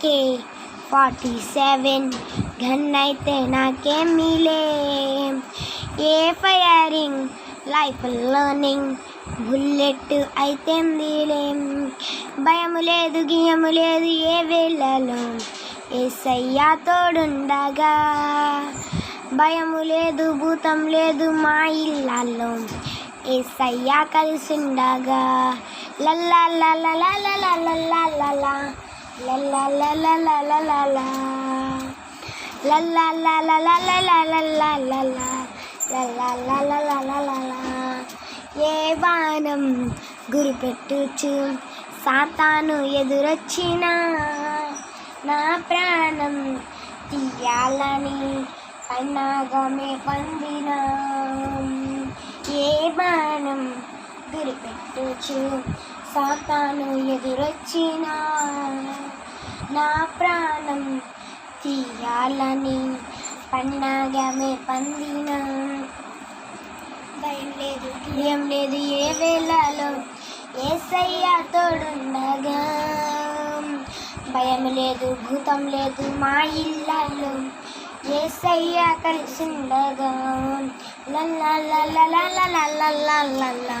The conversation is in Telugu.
కే ఫార్టీ సెవెన్ గన్ అయితే నాకేమీలే ఏ ఫైరింగ్ లైఫ్ లర్నింగ్ బుల్లెట్ అయితే లేం భయము లేదు గియము లేదు ఏ వేళలో ఏసయ్యా తోడుండగా భయము లేదు భూతం లేదు మా ఇళ్ళల్లో ఏసయ్యా కలిసిండగా లల్లా లల్లా లల్లా లల్లా లల్లా ఏ వానం గురిపెట్టుచు సాతాను ఎదురొచ్చిన నా ప్రాణం తీయాలని పన్నాగమే పొందిన. ఏ బాణం గురిపెట్టుచు సాతాను ఎదురొచ్చినా నా ప్రాణం తీయాలని పన్నాగమే పందిన భయం లేదు భయం లేదు ఏ వేళలో ఏసయ్య తోడుండగా భయం లేదు భూతం లేదు మా ఇళ్ళలో ఏసయ్య కలిసిండగా లల్లా లల్లా లల్లా లల్లా లల్లా